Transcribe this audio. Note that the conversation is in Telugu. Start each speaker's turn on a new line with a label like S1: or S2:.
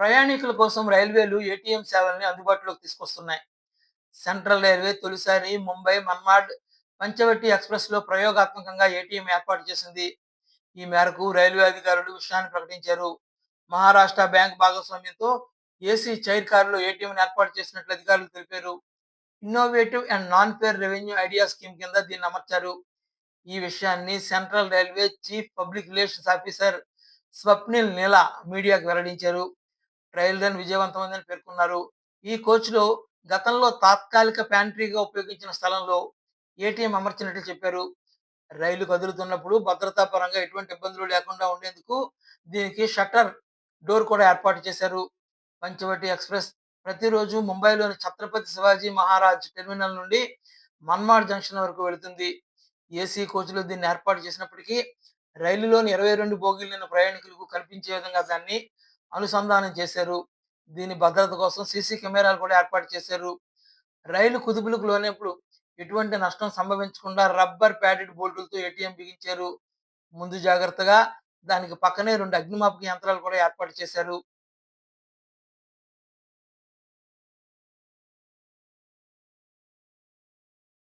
S1: ప్రయాణికుల కోసం రైల్వేలు ఏటీఎం సేవల్ని అందుబాటులోకి తీసుకొస్తున్నాయి. సెంట్రల్ రైల్వే తొలిసారి ముంబై, మన్మాడ్, పంచవటి ఎక్స్‌ప్రెస్‌లో ప్రయోగాత్మకంగా ఏటీఎం ఏర్పాటు చేసింది. ఈ మేరకు రైల్వే అధికారులు విషయాన్ని ప్రకటించారు. మహారాష్ట్ర బ్యాంక్ భాగస్వామ్యంతో ఏసీ చైర్ కారులో ఏటీఎం ఏర్పాటు చేసినట్లు అధికారులు తెలిపారు. Innovative and non fare revenue idea scheme కింద దీన్ని అమర్చారు. ఈ విషయాన్ని central railway chief public relations officer Swapnil Neela మీడియాకు వెల్లడించారు. ట్రయల్ రన్ విజయవంతమైందని పేర్కొన్నారు. ఈ కోచ్‌లో గతంలో తాత్కాలిక ప్యాంట్రీగా ఉపయోగించిన స్థలంలో ఏటీఎం అమర్చినట్లు చెప్పారు. రైలు కదులుతున్నప్పుడు భద్రతా పరంగా ఎటువంటి ఇబ్బందులు లేకుండా ఉండేందుకు దీనికి షట్టర్ డోర్ కూడా ఏర్పాటు చేశారు. పంచవటి ఎక్స్‌ప్రెస్ ప్రతిరోజు ముంబైలోని ఛత్రపతి శివాజీ మహారాజ్ టెర్మినల్ నుండి మన్మాడ్ జంక్షన్ వరకు వెళుతుంది. ఏసీ కోచ్‌లో దీన్ని ఏర్పాటు చేసినప్పటికీ రైలులోని 22 బోగీలున్న ప్రయాణికులకు కల్పించే విధంగా దాన్ని అనుసంధానం చేశారు. దీని భద్రత కోసం సీసీ కెమెరాలు కూడా ఏర్పాటు చేశారు. రైలు కుదుపులకు లోనైనప్పుడు ఎటువంటి నష్టం సంభవించకుండా రబ్బర్ ప్యాడెడ్ బోల్టులతో ఏటీఎం బిగించారు. ముందు జాగ్రత్తగా దానికి పక్కనే రెండు అగ్నిమాపక యంత్రాలు కూడా ఏర్పాటు చేశారు.